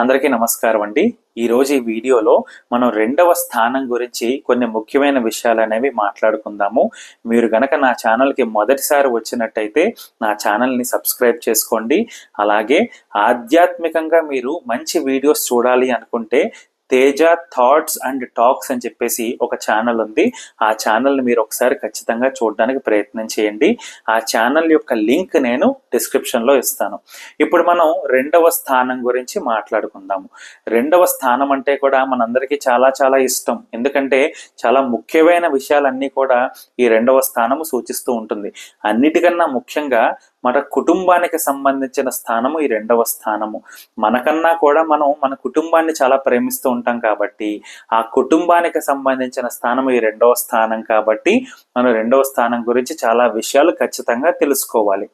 అందరికీ నమస్కారం అండి. ఈరోజు ఈ వీడియోలో మనం రెండవ స్థానం గురించి కొన్ని ముఖ్యమైన విషయాలు అనేవి మాట్లాడుకుందాము. మీరు గనక నా ఛానల్కి మొదటిసారి వచ్చినట్టయితే నా ఛానల్ని సబ్స్క్రైబ్ చేసుకోండి. అలాగే ఆధ్యాత్మికంగా మీరు మంచి వీడియోస్ చూడాలి అనుకుంటే తేజ థాట్స్ అండ్ టాక్స్ అని చెప్పేసి ఒక ఛానల్ ఉంది. ఆ ఛానల్ని మీరు ఒకసారి ఖచ్చితంగా చూడడానికి ప్రయత్నం చేయండి. ఆ ఛానల్ యొక్క లింక్ నేను డిస్క్రిప్షన్లో ఇస్తాను. ఇప్పుడు మనం రెండవ స్థానం గురించి మాట్లాడుకుందాము. రెండవ స్థానం అంటే కూడా మనందరికీ చాలా చాలా ఇష్టం. ఎందుకంటే చాలా ముఖ్యమైన విషయాలన్నీ కూడా ఈ రెండవ స్థానము సూచిస్తూ ఉంటుంది. అన్నిటికన్నా ముఖ్యంగా మన కుటుంబానికి సంబంధించిన స్థానము ఈ రెండవ స్థానము. మనకన్నా కూడా మనం మన కుటుంబాన్ని చాలా ప్రేమిస్తూ ఉంటాం కాబట్టి ఆ కుటుంబానికి సంబంధించిన స్థానం ఈ రెండవ స్థానం కాబట్టి మనం రెండవ స్థానం గురించి చాలా విషయాలు ఖచ్చితంగా తెలుసుకోవాలి.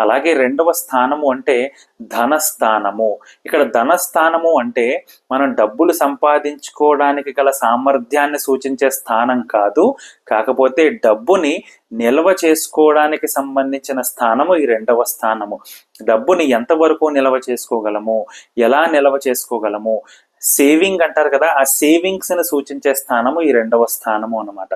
అలాగే రెండవ స్థానము అంటే ధనస్థానము. ఇక్కడ ధనస్థానము అంటే మనం డబ్బులు సంపాదించుకోవడానికి గల సామర్థ్యాన్ని సూచించే స్థానం కాదు. కాకపోతే డబ్బుని నిల్వ చేసుకోవడానికి సంబంధించిన స్థానము ఈ రెండవ స్థానము. డబ్బుని ఎంతవరకు నిల్వ చేసుకోగలము? ఎలా నిల్వ చేసుకోగలము? సేవింగ్ అంటారు కదా ఆ సేవింగ్స్ని సూచించే స్థానము ఈ రెండవ స్థానము అనమాట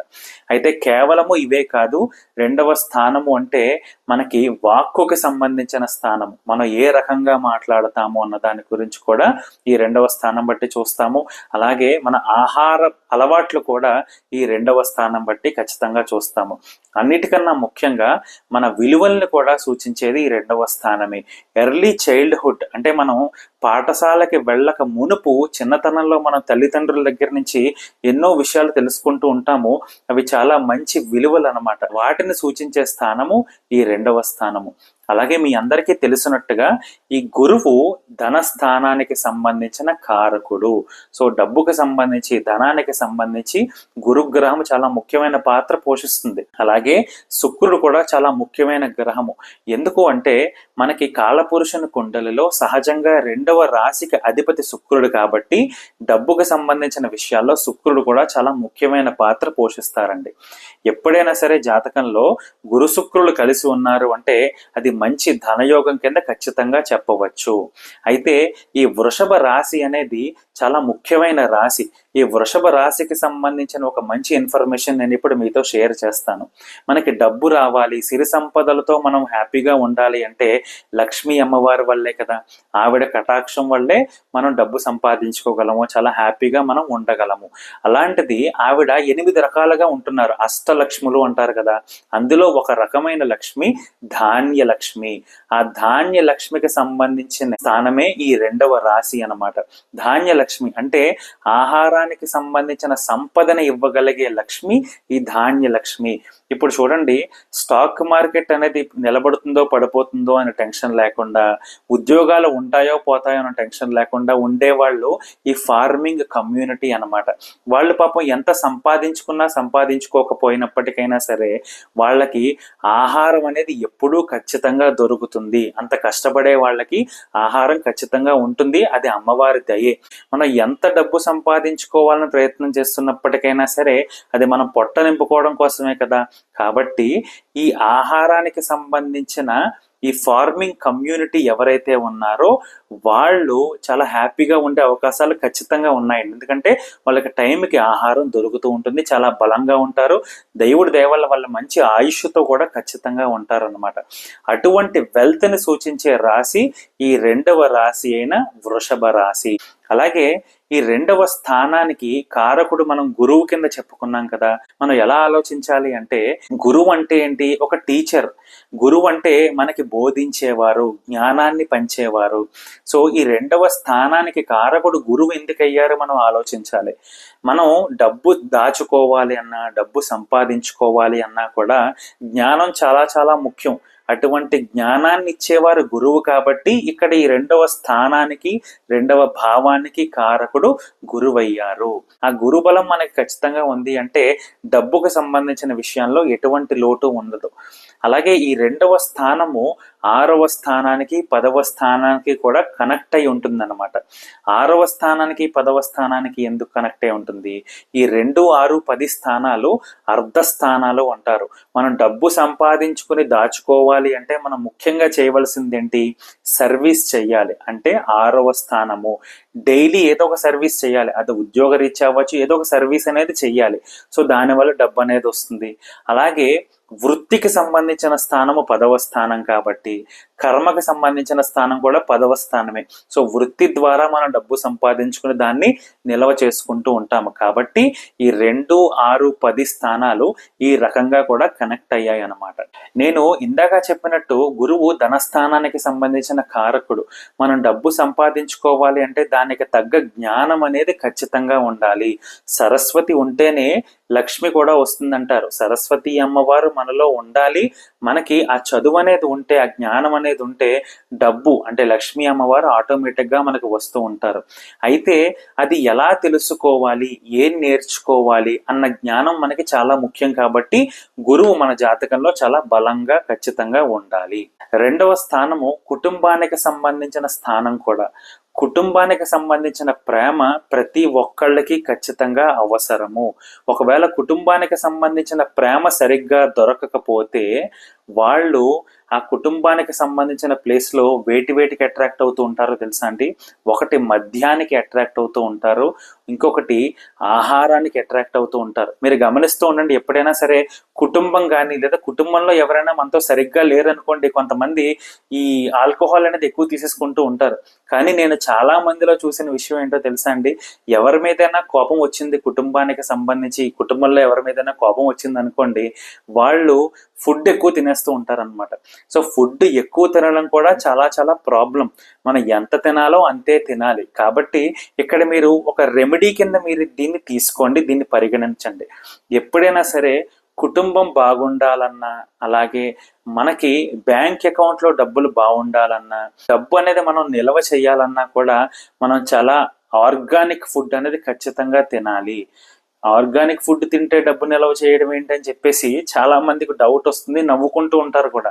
అయితే కేవలము ఇవే కాదు రెండవ స్థానము అంటే మనకి వాక్కుకి సంబంధించిన స్థానము. మనం ఏ రకంగా మాట్లాడతాము అన్న దాని గురించి కూడా ఈ రెండవ స్థానం బట్టి చూస్తాము. అలాగే మన ఆహార అలవాట్లు కూడా ఈ రెండవ స్థానం బట్టి ఖచ్చితంగా చూస్తాము. అన్నిటికన్నా ముఖ్యంగా మన విలువల్ని కూడా సూచించేది ఈ రెండవ స్థానమే. ఎర్లీ చైల్డ్హుడ్ అంటే మనం పాఠశాలకి వెళ్ళక మునుపు చిన్నతనంలో మనం తల్లిదండ్రుల దగ్గర నుంచి ఎన్నో విషయాలు తెలుసుకుంటూ ఉంటాము. అవి చాలా మంచి విలువలు అన్నమాట వాటిని సూచించే స్థానము ఈ రెండవ స్థానము. అలాగే మీ అందరికీ తెలిసినట్టుగా ఈ గురువు ధన స్థానానికి సంబంధించిన కారకుడు. సో డబ్బుకు సంబంధించి ధనానికి సంబంధించి గురుగ్రహం చాలా ముఖ్యమైన పాత్ర పోషిస్తుంది. అలాగే శుక్రుడు కూడా చాలా ముఖ్యమైన గ్రహము. ఎందుకు అంటే మనకి కాలపురుషుని కుండలిలో సహజంగా రెండవ రాశికి అధిపతి శుక్రుడు కాబట్టి డబ్బుకు సంబంధించిన విషయాల్లో శుక్రుడు కూడా చాలా ముఖ్యమైన పాత్ర పోషిస్తారండి. ఎప్పుడైనా సరే జాతకంలో గురు శుక్రులు కలిసి ఉన్నారు అంటే అది మంచి ధనయోగం కింద ఖచ్చితంగా చెప్పవచ్చు. అయితే ఈ వృషభ రాశి అనేది చాలా ముఖ్యమైన రాశి. ఈ వృషభ రాశికి సంబంధించిన ఒక మంచి ఇన్ఫర్మేషన్ నేను ఇప్పుడు మీతో షేర్ చేస్తాను. మనకి డబ్బు రావాలి సిరి సంపదలతో మనం హ్యాపీగా ఉండాలి అంటే లక్ష్మీ అమ్మవారి వల్లే కదా. ఆవిడ కటాక్షం వల్లే మనం డబ్బు సంపాదించుకోగలము చాలా హ్యాపీగా మనం ఉండగలము. అలాంటిది ఆవిడ ఎనిమిది రకాలుగా ఉంటున్నారు. అష్టలక్ష్ములు అంటారు కదా. అందులో ఒక రకమైన లక్ష్మి ధాన్య లక్ష్మి ఆ ధాన్య లక్ష్మికి సంబంధించిన స్థానమే ఈ రెండవ రాశి అన్నమాట. ధాన్య లక్ష్మి అంటే ఆహారానికి సంబంధించిన సంపదను ఇవ్వగలిగే లక్ష్మి ఈ ధాన్య లక్ష్మి. ఇప్పుడు చూడండి స్టాక్ మార్కెట్ అనేది నిలబడుతుందో పడిపోతుందో అనే టెన్షన్ లేకుండా ఉద్యోగాలు ఉంటాయో పోతాయో అనే టెన్షన్ లేకుండా ఉండేవాళ్ళు ఈ ఫార్మింగ్ కమ్యూనిటీ అన్నమాట. వాళ్ళు పాపం ఎంత సంపాదించుకున్నా సంపాదించుకోకపోయినప్పటికైనా సరే వాళ్ళకి ఆహారం అనేది ఎప్పుడూ ఖచ్చితంగా దొరుకుతుంది. అంత కష్టపడే వాళ్ళకి ఆహారం ఖచ్చితంగా ఉంటుంది. అది అమ్మవారి దయే. మనం ఎంత డబ్బు సంపాదించుకోవాలని ప్రయత్నం చేస్తున్నప్పటికైనా సరే అది మనం పొట్ట నింపుకోవడం కోసమే కదా. కాబట్టి ఈ ఆహారానికి సంబంధించిన ఈ ఫార్మింగ్ కమ్యూనిటీ ఎవరైతే ఉన్నారో వాళ్ళు చాలా హ్యాపీగా ఉండే అవకాశాలు ఖచ్చితంగా ఉన్నాయండి ఎందుకంటే వాళ్ళకి టైంకి ఆహారం దొరుకుతూ ఉంటుంది చాలా బలంగా ఉంటారు. దేవుడి దేవాల వాళ్ళ మంచి ఆయుష్తో కూడా ఖచ్చితంగా ఉంటారు అనమాట అటువంటి వెల్త్ని సూచించే రాశి ఈ రెండవ రాశి అయిన వృషభ రాశి. అలాగే ఈ రెండవ స్థానానికి కారకుడు మనం గురువు కింద చెప్పుకున్నాం కదా. మనం ఎలా ఆలోచించాలి అంటే గురువు అంటే ఏంటి? ఒక టీచర్. గురువు అంటే మనకి బోధించేవారు జ్ఞానాన్ని పంచేవారు. సో ఈ రెండవ స్థానానికి కారకుడు గురువు ఎందుకయ్యారు మనం ఆలోచించాలి. మనం డబ్బు దాచుకోవాలి అన్నా డబ్బు సంపాదించుకోవాలి అన్నా కూడా జ్ఞానం చాలా చాలా ముఖ్యం. అటువంటి జ్ఞానాన్ని ఇచ్చేవారు గురువు కాబట్టి ఇక్కడ ఈ రెండవ స్థానానికి రెండవ భావానికి కారకుడు గురువయ్యారు. ఆ గురుబలం మనకి ఖచ్చితంగా ఉంది అంటే డబ్బుకు సంబంధించిన విషయంలో ఎటువంటి లోటు ఉండదు. అలాగే ఈ రెండవ స్థానము ఆరవ స్థానానికి పదవ స్థానానికి కూడా కనెక్ట్ అయి ఉంటుందన్నమాట. ఆరవ స్థానానికి పదవ స్థానానికి ఎందుకు కనెక్ట్ అయి ఉంటుంది? ఈ రెండు ఆరు పది స్థానాలు అర్ధ స్థానాలు అంటారు. మనం డబ్బు సంపాదించుకుని దాచుకోవాలి అంటే మనం ముఖ్యంగా చేయవలసింది ఏంటి? సర్వీస్ చేయాలి. అంటే ఆరవ స్థానము. డైలీ ఏదో ఒక సర్వీస్ చేయాలి. అది ఉద్యోగ రీత్యా అవ్వచ్చు ఏదో ఒక సర్వీస్ అనేది చెయ్యాలి సో దానివల్ల డబ్బు అనేది వస్తుంది. అలాగే వృత్తికి సంబంధించిన స్థానము పదవ స్థానం కాబట్టి కర్మకి సంబంధించిన స్థానం కూడా పదవ స్థానమే. సో వృత్తి ద్వారా మనం డబ్బు సంపాదించుకుని దాన్ని నిల్వ చేసుకుంటూ ఉంటాము. కాబట్టి ఈ రెండు ఆరు పది స్థానాలు ఈ రకంగా కూడా కనెక్ట్ అయ్యాయి అన్నమాట. నేను ఇందాక చెప్పినట్టు గురువు ధనస్థానానికి సంబంధించిన కారకుడు. మనం డబ్బు సంపాదించుకోవాలి అంటే దానికి తగ్గ జ్ఞానం అనేది ఖచ్చితంగా ఉండాలి. సరస్వతి ఉంటేనే లక్ష్మి కూడా వస్తుందంటారు. సరస్వతి అమ్మవారు మనలో ఉండాలి. మనకి ఆ చదువు అనేది ఉంటే ఆ జ్ఞానం అనేది ఉంటే డబ్బు అంటే లక్ష్మీ అమ్మవారు ఆటోమేటిక్గా మనకు వస్తూ ఉంటారు. అయితే అది ఎలా తెలుసుకోవాలి? ఏం నేర్చుకోవాలి? అన్న జ్ఞానం మనకి చాలా ముఖ్యం కాబట్టి గురువు మన జాతకంలో చాలా బలంగా ఖచ్చితంగా ఉండాలి. రెండవ స్థానము కుటుంబానికి సంబంధించిన స్థానం కూడా. కుటుంబానికి సంబంధించిన ప్రేమ ప్రతి ఒక్కళ్ళకి ఖచ్చితంగా అవసరము. ఒకవేళ కుటుంబానికి సంబంధించిన ప్రేమ సరిగ్గా దొరకకపోతే వాళ్ళు ఆ కుటుంబానికి సంబంధించిన ప్లేస్లో వేటి వేటికి అట్రాక్ట్ అవుతూ ఉంటారో తెలుసా అండి? ఒకటి మద్యానికి అట్రాక్ట్ అవుతూ ఉంటారు ఇంకొకటి ఆహారానికి అట్రాక్ట్ అవుతూ ఉంటారు. మీరు గమనిస్తూ ఉండండి ఎప్పుడైనా సరే కుటుంబం కానీ లేదా కుటుంబంలో ఎవరైనా మనతో సరిగ్గా లేరనుకోండి కొంతమంది ఈ ఆల్కహాల్ అనేది ఎక్కువ తీసేసుకుంటూ ఉంటారు. కానీ నేను చాలా మందిలో చూసిన విషయం ఏంటో తెలుసా అండి? ఎవరి మీదైనా కోపం వచ్చింది కుటుంబానికి సంబంధించి కుటుంబంలో ఎవరి మీదైనా కోపం వచ్చింది అనుకోండి వాళ్ళు ఫుడ్ ఎక్కువ తినేస్తూ ఉంటారనమాట సో ఫుడ్ ఎక్కువ తినడం కూడా చాలా చాలా ప్రాబ్లం. మనం ఎంత తినాలో అంతే తినాలి. కాబట్టి ఇక్కడ మీరు ఒక రెమెడీ కింద మీరు దీన్ని తీసుకోండి దీన్ని పరిగణించండి. ఎప్పుడైనా సరే కుటుంబం బాగుండాలన్నా అలాగే మనకి బ్యాంక్ అకౌంట్లో డబ్బులు బాగుండాలన్నా డబ్బు అనేది మనం నిల్వ చేయాలన్నా కూడా మనం చాలా ఆర్గానిక్ ఫుడ్ అనేది ఖచ్చితంగా తినాలి. ఆర్గానిక్ ఫుడ్ తింటే డబ్బు నిల్వ చేయడం ఏంటని చెప్పేసి చాలా మందికి డౌట్ వస్తుంది నవ్వుకుంటూ ఉంటారు కూడా.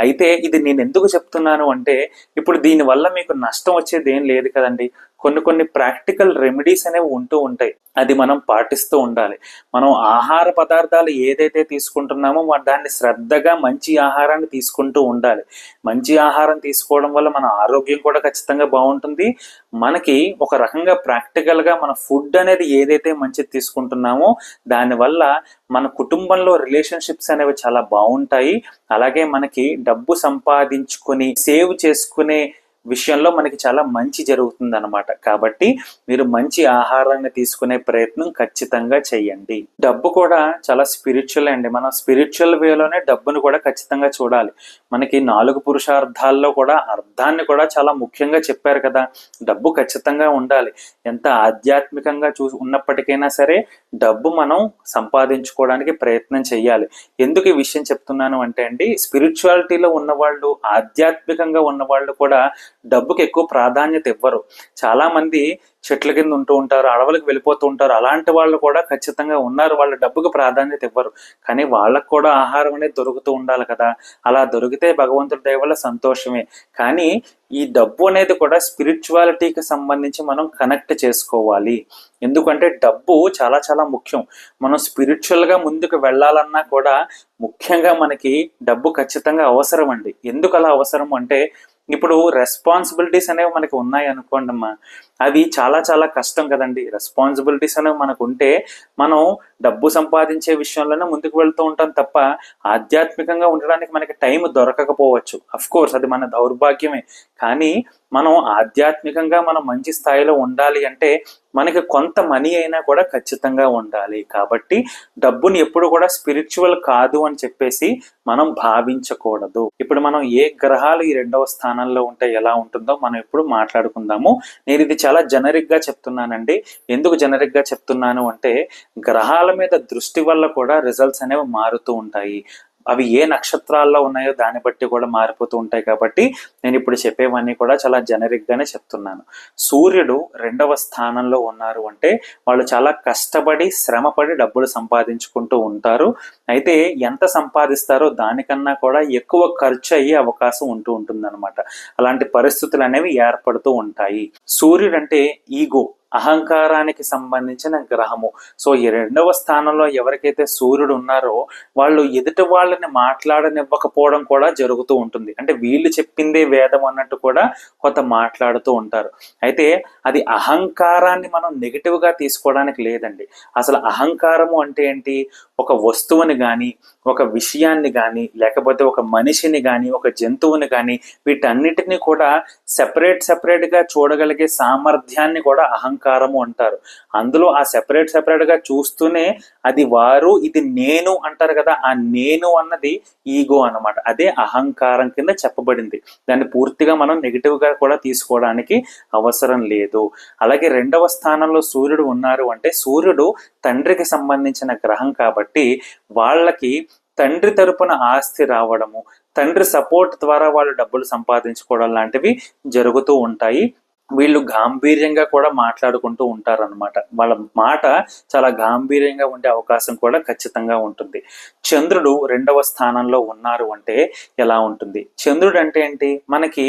అయితే ఇది నేను ఎందుకు చెప్తున్నాను అంటే ఇప్పుడు దీనివల్ల మీకు నష్టం వచ్చేది ఏం లేదు కదండి. కొన్ని కొన్ని ప్రాక్టికల్ రెమెడీస్ అనేవి ఉంటూ ఉంటాయి. అది మనం పాటిస్తూ ఉండాలి. మనం ఆహార పదార్థాలు ఏదైతే తీసుకుంటున్నామో దాన్ని శ్రద్ధగా మంచి ఆహారాన్ని తీసుకుంటూ ఉండాలి. మంచి ఆహారం తీసుకోవడం వల్ల మన ఆరోగ్యం కూడా ఖచ్చితంగా బాగుంటుంది. మనకి ఒక రకంగా ప్రాక్టికల్గా మన ఫుడ్ అనేది ఏదైతే మంచిది తీసుకుంటున్నామో దానివల్ల మన కుటుంబంలో రిలేషన్షిప్స్ అనేవి చాలా బాగుంటాయి. అలాగే మనకి డబ్బు సంపాదించుకొని సేవ్ చేసుకునే విషయంలో మనకి చాలా మంచి జరుగుతుంది అనమాట కాబట్టి మీరు మంచి ఆహారాన్ని తీసుకునే ప్రయత్నం ఖచ్చితంగా చేయండి. డబ్బు కూడా చాలా స్పిరిచువల్ అండి. మనం స్పిరిచువల్ వేలోనే డబ్బును కూడా ఖచ్చితంగా చూడాలి. మనకి నాలుగు పురుషార్థాల్లో కూడా అర్థాన్ని కూడా చాలా ముఖ్యంగా చెప్పారు కదా. డబ్బు ఖచ్చితంగా ఉండాలి. ఎంత ఆధ్యాత్మికంగా చూ ఉన్నప్పటికైనా సరే డబ్బు మనం సంపాదించుకోవడానికి ప్రయత్నం చేయాలి ఎందుకు ఈ విషయం చెప్తున్నాను అంటే అండి స్పిరిచువాలిటీలో ఉన్నవాళ్ళు ఆధ్యాత్మికంగా ఉన్నవాళ్ళు కూడా డబ్బుకి ఎక్కువ ప్రాధాన్యత ఇవ్వరు. చాలామంది చెట్ల కింద ఉంటూ ఉంటారు అడవులకు వెళ్ళిపోతూ ఉంటారు. అలాంటి వాళ్ళు కూడా ఖచ్చితంగా ఉన్నారు. వాళ్ళ డబ్బుకు ప్రాధాన్యత ఇవ్వరు. కానీ వాళ్ళకు కూడా ఆహారం అనేది దొరుకుతూ ఉండాలి కదా. అలా దొరికితే భగవంతుడి దయ వల్ల సంతోషమే. కానీ ఈ డబ్బు అనేది కూడా స్పిరిచువాలిటీకి సంబంధించి మనం కనెక్ట్ చేసుకోవాలి. ఎందుకంటే డబ్బు చాలా చాలా ముఖ్యం. మనం స్పిరిచువల్గా ముందుకు వెళ్ళాలన్నా కూడా ముఖ్యంగా మనకి డబ్బు ఖచ్చితంగా అవసరం అండి. ఎందుకు అలా అవసరం అంటే ఇప్పుడు రెస్పాన్సిబిలిటీస్ అనేవి మనకి ఉన్నాయి అనుకోండి అమ్మా అవి చాలా చాలా కష్టం కదండి. రెస్పాన్సిబిలిటీస్ అనేవి మనకు ఉంటే మనం డబ్బు సంపాదించే విషయంలోనే ముందుకు వెళ్తూ ఉంటాం తప్ప ఆధ్యాత్మికంగా ఉండడానికి మనకి టైం దొరకకపోవచ్చు. అఫ్ కోర్స్ అది మన దౌర్భాగ్యమే. కానీ మనం ఆధ్యాత్మికంగా మనం మంచి స్థాయిలో ఉండాలి అంటే మనకి కొంత మనీ అయినా కూడా ఖచ్చితంగా ఉండాలి. కాబట్టి డబ్బుని ఎప్పుడు కూడా స్పిరిచువల్ కాదు అని చెప్పేసి మనం భావించకూడదు. ఇప్పుడు మనం ఏ గ్రహాలు ఈ రెండవ స్థానంలో ఉంటే ఎలా ఉంటుందో మనం ఇప్పుడు మాట్లాడుకుందాము. నేను ఇది చాలా జనరిక్గా చెప్తున్నానండి. ఎందుకు జనరిక్గా చెప్తున్నాను అంటే గ్రహాల మీద దృష్టి వల్ల కూడా రిజల్ట్స్ అనేవి మారుతూ ఉంటాయి. అవి ఏ నక్షత్రాల్లో ఉన్నాయో దాన్ని బట్టి కూడా మారిపోతూ ఉంటాయి కాబట్టి నేను ఇప్పుడు చెప్పేవన్నీ కూడా చాలా జనరిక్గానే చెప్తున్నాను. సూర్యుడు రెండవ స్థానంలో ఉన్నారు అంటే వాళ్ళు చాలా కష్టపడి శ్రమపడి డబ్బులు సంపాదించుకుంటూ ఉంటారు. అయితే ఎంత సంపాదిస్తారో దానికన్నా కూడా ఎక్కువ ఖర్చు అయ్యే అవకాశం ఉంటూ ఉంటుంది అలాంటి పరిస్థితులు అనేవి ఏర్పడుతూ ఉంటాయి. సూర్యుడు అంటే ఈగో. అహంకారానికి సంబంధించిన గ్రహము. సో ఈ రెండవ స్థానంలో ఎవరికైతే సూర్యుడు ఉన్నారో వాళ్ళు ఎదుటి వాళ్ళని మాట్లాడనివ్వకపోవడం కూడా జరుగుతూ ఉంటుంది. అంటే వీళ్ళు చెప్పిందే వేదం అన్నట్టు కూడా కొంత మాట్లాడుతూ ఉంటారు. అయితే అది అహంకారాన్ని మనం నెగిటివ్గా తీసుకోవడానికి లేదండి. అసలు అహంకారము అంటే ఏంటి? ఒక వస్తువుని కానీ ఒక విషయాన్ని కానీ లేకపోతే ఒక మనిషిని కానీ ఒక జంతువుని కానీ వీటన్నిటిని కూడా సెపరేట్ సెపరేట్గా చూడగలిగే సామర్థ్యాన్ని కూడా అహంకారము అంటారు. అందులో ఆ సెపరేట్ సెపరేట్గా చూస్తూనే అది వారు ఇది నేను అంటారు కదా ఆ నేను అన్నది ఈగో అన్నమాట. అదే అహంకారం కింద చెప్పబడింది. దాన్ని పూర్తిగా మనం నెగిటివ్గా కూడా తీసుకోవడానికి అవసరం లేదు. అలాగే రెండవ స్థానంలో సూర్యుడు ఉన్నారు అంటే సూర్యుడు తండ్రికి సంబంధించిన గ్రహం కాబట్టి కాబట్టి వాళ్ళకి తండ్రి తరపున ఆస్తి రావడము తండ్రి సపోర్ట్ ద్వారా వాళ్ళు డబ్బులు సంపాదించుకోవడం లాంటివి జరుగుతూ ఉంటాయి. వీళ్ళు గాంభీర్యంగా కూడా మాట్లాడుకుంటూ ఉంటారనమాట వాళ్ళ మాట చాలా గాంభీర్యంగా ఉండే అవకాశం కూడా ఖచ్చితంగా ఉంటుంది. చంద్రుడు రెండవ స్థానంలో ఉన్నారు అంటే ఎలా ఉంటుంది? చంద్రుడు అంటే ఏంటి? మనకి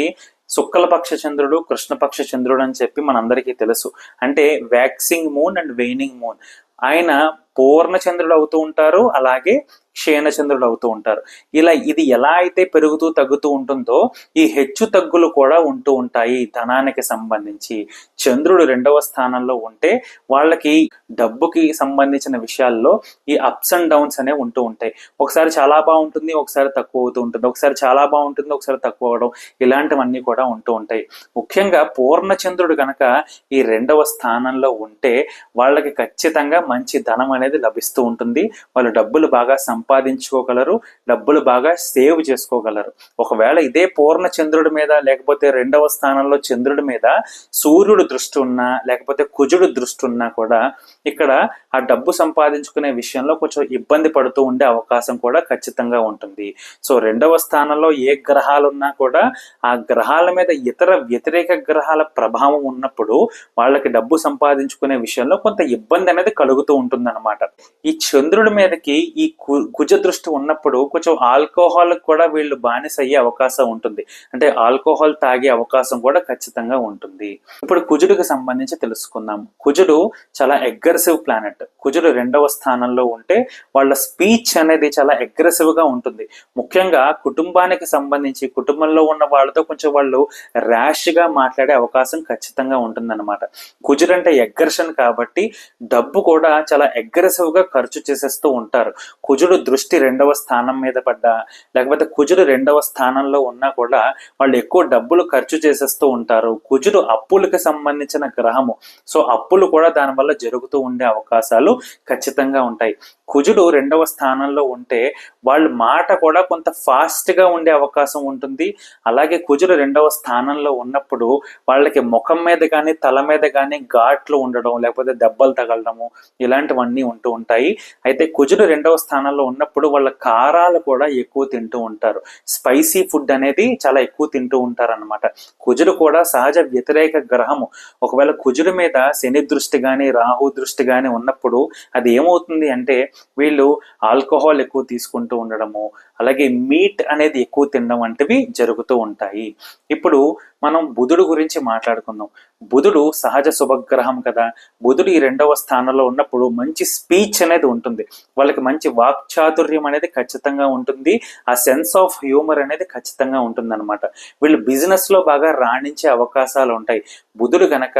శుక్లపక్ష చంద్రుడు కృష్ణపక్ష చంద్రుడు అని చెప్పి మనందరికీ తెలుసు. అంటే waxing moon and waning moon ఆయన పూర్ణ చంద్రుడు అవుతూ ఉంటారు. అలాగే క్షీణచంద్రుడు అవుతూ ఉంటారు. ఇలా ఇది ఎలా అయితే పెరుగుతూ తగ్గుతూ ఉంటుందో ఈ హెచ్చు తగ్గులు కూడా ఉంటూ ఉంటాయి ధనానికి సంబంధించి. చంద్రుడు రెండవ స్థానంలో ఉంటే వాళ్ళకి డబ్బుకి సంబంధించిన విషయాల్లో ఈ అప్స్ అండ్ డౌన్స్ అనేవి ఉంటూ ఉంటాయి. ఒకసారి చాలా బాగుంటుంది ఒకసారి తక్కువ అవుతూ ఉంటుంది. ఒకసారి చాలా బాగుంటుంది ఒకసారి తక్కువ అవడం ఇలాంటివన్నీ కూడా ఉంటూ ఉంటాయి. ముఖ్యంగా పూర్ణచంద్రుడు కనుక ఈ రెండవ స్థానంలో ఉంటే వాళ్ళకి ఖచ్చితంగా మంచి ధనం అనేది లభిస్తూ ఉంటుంది. వాళ్ళు డబ్బులు బాగా సంపాదించుకోగలరు డబ్బులు బాగా సేవ్ చేసుకోగలరు. ఒకవేళ ఇదే పూర్ణ చంద్రుడి మీద లేకపోతే రెండవ స్థానంలో చంద్రుడి మీద సూర్యుడు దృష్టి ఉన్నా లేకపోతే కుజుడు దృష్టి ఉన్నా కూడా ఇక్కడ ఆ డబ్బు సంపాదించుకునే విషయంలో కొంచెం ఇబ్బంది పడుతూ ఉండే అవకాశం కూడా ఖచ్చితంగా ఉంటుంది. సో రెండవ స్థానంలో ఏ గ్రహాలు ఉన్నా కూడా ఆ గ్రహాల మీద ఇతర వ్యతిరేక గ్రహాల ప్రభావం ఉన్నప్పుడు వాళ్ళకి డబ్బు సంపాదించుకునే విషయంలో కొంత ఇబ్బంది అనేది కలుగుతూ ఉంటుంది ఈ చంద్రుడి మీదకి ఈ కుజ దృష్టి ఉన్నప్పుడు కొంచెం ఆల్కహాల్ కూడా వీళ్ళు బానిస అయ్యే అవకాశం ఉంటుంది. అంటే ఆల్కహాల్ తాగే అవకాశం కూడా ఖచ్చితంగా ఉంటుంది. ఇప్పుడు కుజుడికి సంబంధించి తెలుసుకుందాం. కుజుడు చాలా అగ్రెసివ్ ప్లానెట్ కుజుడు రెండవ స్థానంలో ఉంటే వాళ్ళ స్పీచ్ అనేది చాలా అగ్రెసివ్గా ఉంటుంది. ముఖ్యంగా కుటుంబానికి సంబంధించి కుటుంబంలో ఉన్న వాళ్ళతో కొంచెం వాళ్ళు ర్యాష్గా మాట్లాడే అవకాశం ఖచ్చితంగా ఉంటుందన్నమాట. కుజుడు అంటే ఎగ్రెషన్ కాబట్టి డబ్బు కూడా చాలా అగ్రెసివ్గా ఖర్చు చేసేస్తూ ఉంటారు. కుజుడు దృష్టి రెండవ స్థానం మీద పడ్డా లేకపోతే కుజుడు రెండవ స్థానంలో ఉన్నా కూడా వాళ్ళు ఎక్కువ డబ్బులు ఖర్చు చేసేస్తూ ఉంటారు. కుజుడు అప్పులకు సంబంధించిన గ్రహము. సో అప్పులు కూడా దానివల్ల జరుగుతూ ఉండే అవకాశాలు ఖచ్చితంగా ఉంటాయి. కుజుడు రెండవ స్థానంలో ఉంటే వాళ్ళ మాట కూడా కొంత ఫాస్ట్గా ఉండే అవకాశం ఉంటుంది. అలాగే కుజులు రెండవ స్థానంలో ఉన్నప్పుడు వాళ్ళకి ముఖం మీద కానీ తల మీద కానీ ఘాట్లు ఉండడం లేకపోతే దెబ్బలు తగలడము ఇలాంటివన్నీ ఉంటూ ఉంటాయి. అయితే కుజులు రెండవ స్థానంలో ఉన్నప్పుడు వాళ్ళ కారాలు కూడా ఎక్కువ తింటూ ఉంటారు. స్పైసీ ఫుడ్ అనేది చాలా ఎక్కువ తింటూ ఉంటారు అనమాట కుజులు కూడా సహజ వ్యతిరేక గ్రహము. ఒకవేళ కుజుల మీద శని దృష్టి కానీ రాహు దృష్టి కానీ ఉన్నప్పుడు అది ఏమవుతుంది అంటే వీళ్ళు ఆల్కహాల్ ఎక్కువ తీసుకుంటూ ఉండడము అలాగే మీట్ అనేది ఎక్కువ తినడం వంటివి జరుగుతూ ఉంటాయి. ఇప్పుడు మనం బుధుడు గురించి మాట్లాడుకుందాం. బుధుడు సహజ శుభగ్రహం కదా. బుధుడు ఈ రెండవ స్థానంలో ఉన్నప్పుడు మంచి స్పీచ్ అనేది ఉంటుంది. వాళ్ళకి మంచి వాక్చాతుర్యం అనేది ఖచ్చితంగా ఉంటుంది. ఆ సెన్స్ ఆఫ్ హ్యూమర్ అనేది ఖచ్చితంగా ఉంటుంది అనమాట వీళ్ళు బిజినెస్లో బాగా రాణించే అవకాశాలు ఉంటాయి. బుధుడు గనక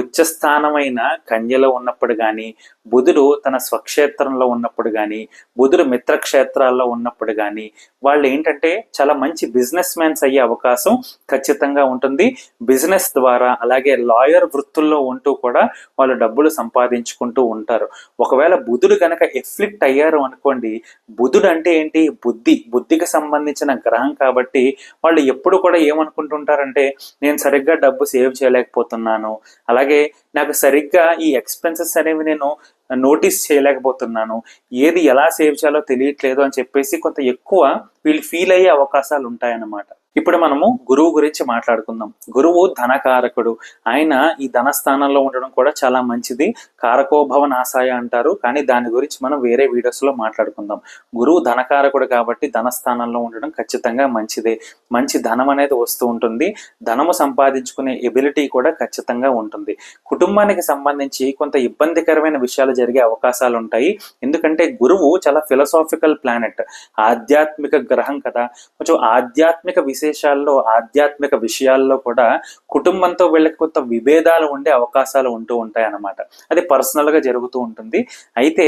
ఉచ్చస్థానమైన కన్యలో ఉన్నప్పుడు కానీ బుధుడు తన స్వక్షేత్రంలో ఉన్నప్పుడు కానీ బుధుడు మిత్రక్షేత్రాల్లో ఉన్నప్పుడు కానీ వాళ్ళు ఏంటంటే చాలా మంచి బిజినెస్ మ్యాన్స్ అయ్యే అవకాశం ఖచ్చితంగా ఉంటుంది. బిజినెస్ ద్వారా అలాగే లాయర్ వృత్తుల్లో ఉంటూ కూడా వాళ్ళు డబ్బులు సంపాదించుకుంటూ ఉంటారు. ఒకవేళ బుధుడు కనుక ఎఫ్లిక్ట్ అయ్యారు అనుకోండి బుధుడు అంటే ఏంటి? బుద్ధి. బుద్ధికి సంబంధించిన గ్రహం కాబట్టి వాళ్ళు ఎప్పుడు కూడా ఏమనుకుంటుంటారంటే నేను సరిగ్గా డబ్బు సేవ్ చేయలేకపోతున్నాను. అలాగే నాకు సరిగ్గా ఈ ఎక్స్పెన్సెస్ అనేవి నేను నోటీస్ చేయలేకపోతున్నాను ఏది ఎలా సేవ్ చేయాలో తెలియట్లేదు అని చెప్పేసి కొంత ఎక్కువ వీళ్ళు ఫీల్ అయ్యే అవకాశాలు ఉంటాయన్నమాట. ఇప్పుడు మనము గురువు గురించి మాట్లాడుకుందాం. గురువు ధనకారకుడు. ఆయన ఈ ధన స్థానంలో ఉండడం కూడా చాలా మంచిది. కారకోభవ నాశాయ అంటారు. కానీ దాని గురించి మనం వేరే వీడియోస్లో మాట్లాడుకుందాం. గురువు ధనకారకుడు కాబట్టి ధన స్థానంలో ఉండడం ఖచ్చితంగా మంచిదే. మంచి ధనం అనేది వస్తూ ఉంటుంది. ధనము సంపాదించుకునే ఎబిలిటీ కూడా ఖచ్చితంగా ఉంటుంది. కుటుంబానికి సంబంధించి కొంత ఇబ్బందికరమైన విషయాలు జరిగే అవకాశాలు ఉంటాయి. ఎందుకంటే గురువు చాలా ఫిలసాఫికల్ ప్లానెట్ ఆధ్యాత్మిక గ్రహం కదా. కొంచెం ఆధ్యాత్మిక విశేషాల్లో ఆధ్యాత్మిక విషయాల్లో కూడా కుటుంబంతో వీళ్ళకి కొంత విభేదాలు ఉండే అవకాశాలు ఉంటూ ఉంటాయి అన్నమాట అది పర్సనల్గా జరుగుతూ ఉంటుంది. అయితే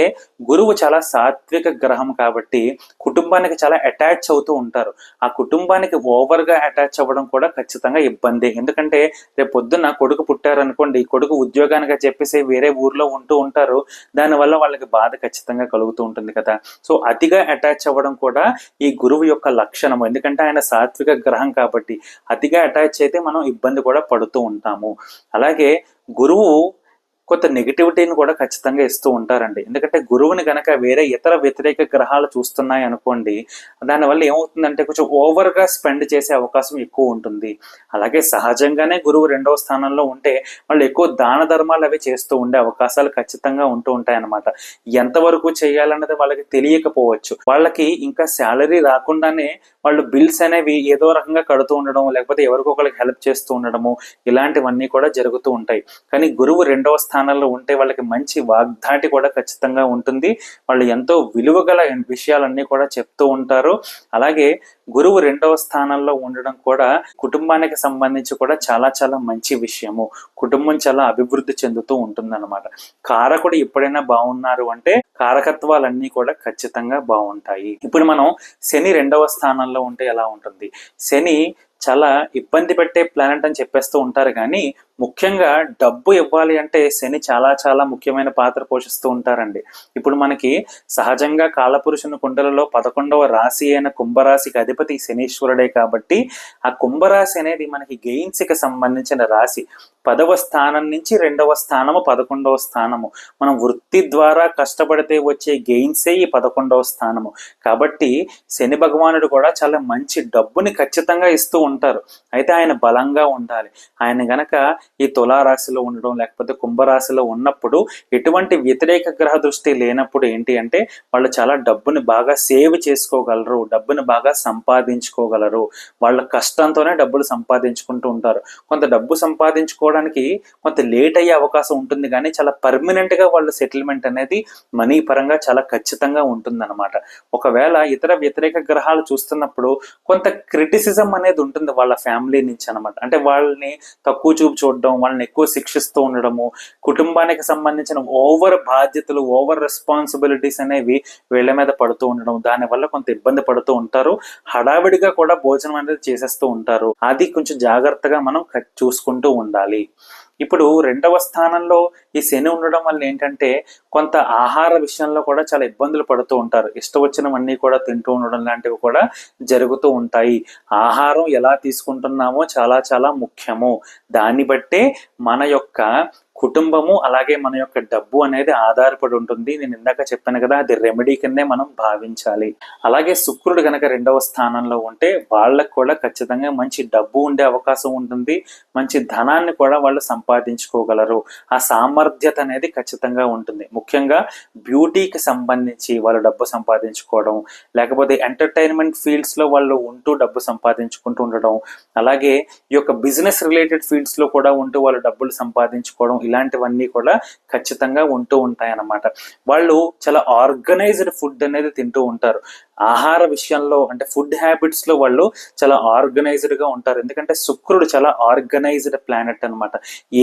గురువు చాలా సాత్విక గ్రహం కాబట్టి కుటుంబానికి చాలా అటాచ్ అవుతూ ఉంటారు. ఆ కుటుంబానికి ఓవర్గా అటాచ్ అవ్వడం కూడా ఖచ్చితంగా ఇబ్బంది. ఎందుకంటే రేపు పొద్దున్న కొడుకు పుట్టారనుకోండి కొడుకు ఉద్యోగానికి చెప్పేసి వేరే ఊర్లో ఉంటూ ఉంటారు. దానివల్ల వాళ్ళకి బాధ ఖచ్చితంగా కలుగుతూ ఉంటుంది కదా. సో అతిగా అటాచ్ అవ్వడం కూడా ఈ గురువు యొక్క లక్షణం ఎందుకంటే ఆయన సాత్విక గ్రహం కాబట్టి అతిగా అటాచ్ అయితే మనం ఇబ్బంది కూడా పడుతూ ఉంటాము. అలాగే గురువు కొంత నెగిటివిటీని కూడా ఖచ్చితంగా ఇస్తూ ఉంటారండి. ఎందుకంటే గురువుని గనక వేరే ఇతర వ్యతిరేక గ్రహాలు చూస్తున్నాయి అనుకోండి దానివల్ల ఏమవుతుందంటే కొంచెం ఓవర్గా స్పెండ్ చేసే అవకాశం ఎక్కువ ఉంటుంది. అలాగే సహజంగానే గురువు రెండవ స్థానంలో ఉంటే వాళ్ళు ఎక్కువ దాన ధర్మాలు అవి చేస్తూ ఉండే అవకాశాలు ఖచ్చితంగా ఉంటూ ఉంటాయి అన్నమాట ఎంతవరకు చేయాలన్నది వాళ్ళకి తెలియకపోవచ్చు. వాళ్ళకి ఇంకా శాలరీ రాకుండానే వాళ్ళు బిల్స్ అనేవి ఏదో రకంగా కడుతూ ఉండడం లేకపోతే ఎవరికొకరికి హెల్ప్ చేస్తూ ఉండడము ఇలాంటివన్నీ కూడా జరుగుతూ ఉంటాయి. కానీ గురువు రెండవ స్థానం స్థానంలో ఉంటే వాళ్ళకి మంచి వాగ్దాటి కూడా ఖచ్చితంగా ఉంటుంది. వాళ్ళు ఎంతో విలువగల విషయాలన్నీ కూడా చెప్తూ ఉంటారు. అలాగే గురువు రెండవ స్థానంలో ఉండడం కూడా కుటుంబానికి సంబంధించి కూడా చాలా చాలా మంచి విషయము. కుటుంబం చాలా అభివృద్ధి చెందుతూ ఉంటుందన్నమాట. కారకుడు ఎప్పుడైనా బాగున్నారు అంటే కారకత్వాలన్నీ కూడా ఖచ్చితంగా బాగుంటాయి. ఇప్పుడు మనం శని రెండవ స్థానంలో ఉంటే ఎలా ఉంటుంది? శని చాలా ఇబ్బంది పెట్టే ప్లానెట్ అని చెప్పేస్తూ ఉంటారు కానీ ముఖ్యంగా డబ్బు ఇవ్వాలి అంటే శని చాలా చాలా ముఖ్యమైన పాత్ర పోషిస్తూ ఉంటారండి. ఇప్పుడు మనకి సహజంగా కాలపురుషుని కుండలలో పదకొండవ రాశి అయిన కుంభరాశికి అధిపతి శనీశ్వరుడే కాబట్టి ఆ కుంభరాశి అనేది మనకి గెయిన్స్కి సంబంధించిన రాశి. పదవ స్థానం నుంచి రెండవ స్థానము పదకొండవ స్థానము. మనం వృత్తి ద్వారా కష్టపడితే వచ్చే గెయిన్సే ఈ పదకొండవ స్థానము. కాబట్టి శని భగవానుడు కూడా చాలా మంచి డబ్బుని ఖచ్చితంగా ఇస్తూ ఉంటారు. అయితే ఆయన బలంగా ఉండాలి. ఆయన గనక ఈ తులారాశిలో ఉండడం లేకపోతే కుంభరాశిలో ఉన్నప్పుడు ఎటువంటి వ్యతిరేక గ్రహ దృష్టి లేనప్పుడు ఏంటి అంటే వాళ్ళు చాలా డబ్బుని బాగా సేవ్ చేసుకోగలరు డబ్బుని బాగా సంపాదించుకోగలరు. వాళ్ళ కష్టంతోనే డబ్బులు సంపాదించుకుంటూ ఉంటారు. కొంత డబ్బు సంపాదించుకో సంపాదించుకోవడానికి కొంత లేట్ అయ్యే అవకాశం ఉంటుంది కానీ చాలా పర్మనెంట్గా వాళ్ళ సెటిల్మెంట్ అనేది మనీ పరంగా చాలా ఖచ్చితంగా ఉంటుందన్నమాట. ఒకవేళ ఇతర వ్యతిరేక గ్రహాలు చూస్తున్నప్పుడు కొంత క్రిటిసిజం అనేది ఉంటుంది వాళ్ళ ఫ్యామిలీ నుంచి అనమాట అంటే వాళ్ళని తక్కువ చూపు చూడడం వాళ్ళని ఎక్కువ శిక్షిస్తూ ఉండడము కుటుంబానికి సంబంధించిన ఓవర్ బాధ్యతలు ఓవర్ రెస్పాన్సిబిలిటీస్ అనేవి వీళ్ళ మీద పడుతూ ఉండడం దానివల్ల కొంత ఇబ్బంది పడుతూ ఉంటారు. హడావిడిగా కూడా భోజనం అనేది చేసేస్తూ ఉంటారు. అది కొంచెం జాగ్రత్తగా మనం చూసుకుంటూ ఉండాలి. ఇప్పుడు రెండవ స్థానంలో ఈ శని ఉండడం వల్ల ఏంటంటే కొంత ఆహార విషయంలో కూడా చాలా ఇబ్బందులు పడుతూ ఉంటారు. ఇష్టం వచ్చినవన్నీ కూడా తింటూ ఉండడం లాంటివి కూడా జరుగుతూ ఉంటాయి. ఆహారం ఎలా తీసుకుంటున్నామో చాలా చాలా ముఖ్యము. దాన్ని బట్టే మన యొక్క కుటుంబము అలాగే మన యొక్క డబ్బు అనేది ఆధారపడి ఉంటుంది. నేను ఇందాక చెప్పాను కదా అది రెమెడీ కిందే మనం భావించాలి. అలాగే శుక్రుడు కనుక రెండవ స్థానంలో ఉంటే వాళ్ళకు కూడా ఖచ్చితంగా మంచి డబ్బు ఉండే అవకాశం ఉంటుంది. మంచి ధనాన్ని కూడా వాళ్ళు సంపాదించుకోగలరు. ఆ సామర్థ్యత అనేది ఖచ్చితంగా ఉంటుంది. ముఖ్యంగా బ్యూటీకి సంబంధించి వాళ్ళు డబ్బు సంపాదించుకోవడం లేకపోతే ఎంటర్టైన్మెంట్ ఫీల్డ్స్లో వాళ్ళు ఉంటూ డబ్బు సంపాదించుకుంటూ ఉండడం అలాగే ఈ యొక్క బిజినెస్ రిలేటెడ్ ఫీల్డ్స్లో కూడా ఉంటూ వాళ్ళు డబ్బులు సంపాదించుకోవడం ఇలాంటివన్నీ కూడా ఖచ్చితంగా ఉంటూ ఉంటాయి అన్నమాట వాళ్ళు చాలా ఆర్గనైజ్డ్ ఫుడ్ అనేది తింటూ ఉంటారు. ఆహార విషయంలో అంటే ఫుడ్ హ్యాబిట్స్లో వాళ్ళు చాలా ఆర్గనైజ్డ్గా ఉంటారు. ఎందుకంటే శుక్రుడు చాలా ఆర్గనైజ్డ్ ప్లానెట్ అన్నమాట.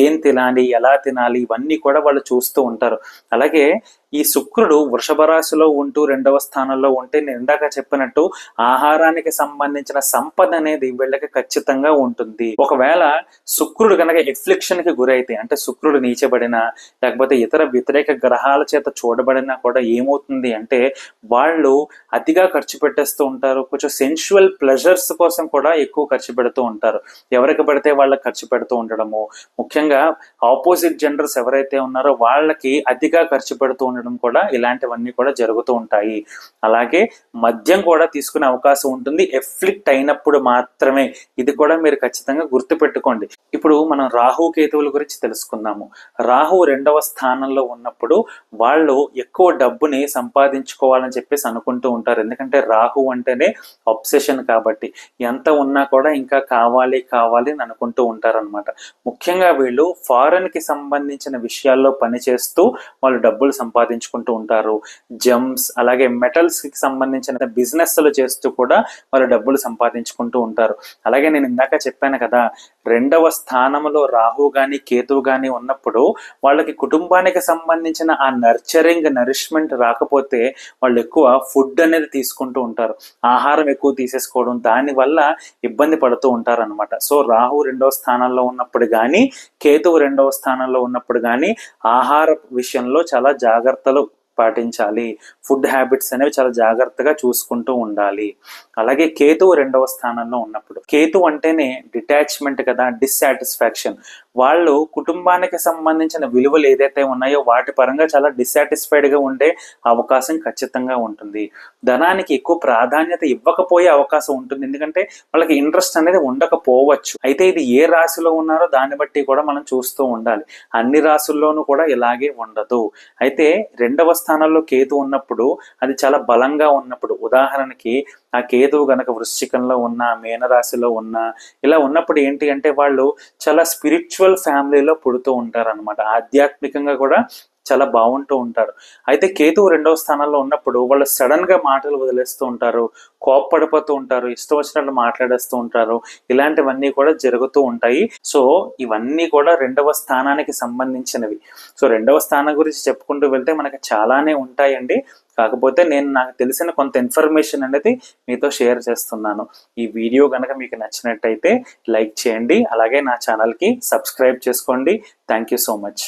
ఏం తినాలి ఎలా తినాలి ఇవన్నీ కూడా వాళ్ళు చూస్తూ ఉంటారు. అలాగే ఈ శుక్రుడు వృషభ రాశిలో ఉంటూ రెండవ స్థానంలో ఉంటే నేను ఇందాక చెప్పినట్టు ఆహారానికి సంబంధించిన సంపద అనేది వీళ్ళకి ఖచ్చితంగా ఉంటుంది. ఒకవేళ శుక్రుడు కనుక ఎఫ్లిక్షన్కి గురైతే అంటే శుక్రుడు నీచబడిన లేకపోతే ఇతర వ్యతిరేక గ్రహాల చేత చూడబడినా కూడా ఏమవుతుంది అంటే వాళ్ళు అతిగా అతిగా ఖర్చు పెట్టేస్తూ ఉంటారు. కొంచెం సెన్షువల్ ప్లెజర్స్ కోసం కూడా ఎక్కువ ఖర్చు పెడుతూ ఉంటారు. ఎవరికి పడితే వాళ్ళకి ఖర్చు పెడుతూ ఉండడము. ముఖ్యంగా ఆపోజిట్ జెండర్స్ ఎవరైతే ఉన్నారో వాళ్ళకి అతిగా ఖర్చు పెడుతూ ఉండడం కూడా ఇలాంటివన్నీ కూడా జరుగుతూ ఉంటాయి. అలాగే మద్యం కూడా తీసుకునే అవకాశం ఉంటుంది. ఎఫ్లిక్ట్ అయినప్పుడు మాత్రమే. ఇది కూడా మీరు ఖచ్చితంగా గుర్తుపెట్టుకోండి. ఇప్పుడు మనం రాహు కేతువుల గురించి తెలుసుకుందాము. రాహు రెండవ స్థానంలో ఉన్నప్పుడు వాళ్ళు ఎక్కువ డబ్బుని సంపాదించుకోవాలని చెప్పేసి అనుకుంటూ ఉంటారు. ఎందుకంటే రాహు అంటేనే అబ్సెషన్ కాబట్టి ఎంత ఉన్నా కూడా ఇంకా కావాలి కావాలి అని అనుకుంటూ ఉంటారనమాట ముఖ్యంగా వీళ్ళు ఫారెన్కి సంబంధించిన విషయాల్లో పనిచేస్తూ వాళ్ళు డబ్బులు సంపాదించుకుంటూ ఉంటారు. జమ్స్ అలాగే మెటల్స్కి సంబంధించిన బిజినెస్లు చేస్తూ కూడా వాళ్ళు డబ్బులు సంపాదించుకుంటూ ఉంటారు. అలాగే నేను ఇందాక చెప్పాను కదా రెండవ స్థానంలో రాహు గాని కేతువు గాని ఉన్నప్పుడు వాళ్ళకి కుటుంబానికి సంబంధించిన ఆ నర్చరింగ్ నరిష్మెంట్ రాకపోతే వాళ్ళు ఎక్కువ ఫుడ్ అనేది తీసుకుంటూ ఉంటారు. ఆహారం ఎక్కువ తీసేసుకోవడం దానివల్ల ఇబ్బంది పడుతూ ఉంటారు అనమాట సో రాహు రెండవ స్థానంలో ఉన్నప్పుడు కానీ కేతువు రెండవ స్థానంలో ఉన్నప్పుడు కానీ ఆహార విషయంలో చాలా జాగ్రత్తలు పాటించాలి. ఫుడ్ హ్యాబిట్స్ అనేవి చాలా జాగ్రత్తగా చూసుకుంటూ ఉండాలి. అలాగే కేతువు రెండవ స్థానంలో ఉన్నప్పుడు. కేతు అంటేనే డిటాచ్మెంట్ కదా డిస్సాటిస్ఫాక్షన్. వాళ్ళు కుటుంబానికి సంబంధించిన విలువలు ఏదైతే ఉన్నాయో వాటి పరంగా చాలా డిస్సాటిస్ఫైడ్గా ఉండే అవకాశం ఖచ్చితంగా ఉంటుంది. ధనానికి ఎక్కువ ప్రాధాన్యత ఇవ్వకపోయే అవకాశం ఉంటుంది. ఎందుకంటే వాళ్ళకి ఇంట్రెస్ట్ అనేది ఉండకపోవచ్చు. అయితే ఇది ఏ రాశిలో ఉన్నారో దాన్ని బట్టి కూడా మనం చూస్తూ ఉండాలి. అన్ని రాశుల్లోనూ కూడా ఇలాగే ఉండదు. అయితే రెండవ స్థానంలో కేతు ఉన్నప్పుడు అది చాలా బలంగా ఉన్నప్పుడు ఉదాహరణకి ఆ కేతువు గనక వృశ్చికంలో ఉన్న మీనరాశిలో ఉన్న ఇలా ఉన్నప్పుడు ఏంటి అంటే వాళ్ళు చాలా స్పిరిచువల్ ఫ్యామిలీలో పుడుతూ ఉంటారు అనమాట ఆధ్యాత్మికంగా కూడా చాలా బాగుంటూ ఉంటారు అయితే కేతువు రెండవ స్థానంలో ఉన్నప్పుడు వాళ్ళు సడన్గా మాటలు వదిలేస్తూ ఉంటారు కోప్పడిపోతూ ఉంటారు ఇష్టం వచ్చినట్లు మాట్లాడేస్తూ ఉంటారు. ఇలాంటివన్నీ కూడా జరుగుతూ ఉంటాయి. సో ఇవన్నీ కూడా రెండవ స్థానానికి సంబంధించినవి. సో రెండవ స్థానం గురించి చెప్పుకుంటూ వెళ్తే మనకు చాలానే ఉంటాయండి. కాకపోతే నేను నాకు తెలిసిన కొంత ఇన్ఫర్మేషన్ అనేది మీతో షేర్ చేస్తున్నాను. ఈ వీడియో కనుక మీకు నచ్చినట్టయితే లైక్ చేయండి. అలాగే నా ఛానల్కి సబ్స్క్రైబ్ చేసుకోండి. Thank you so much.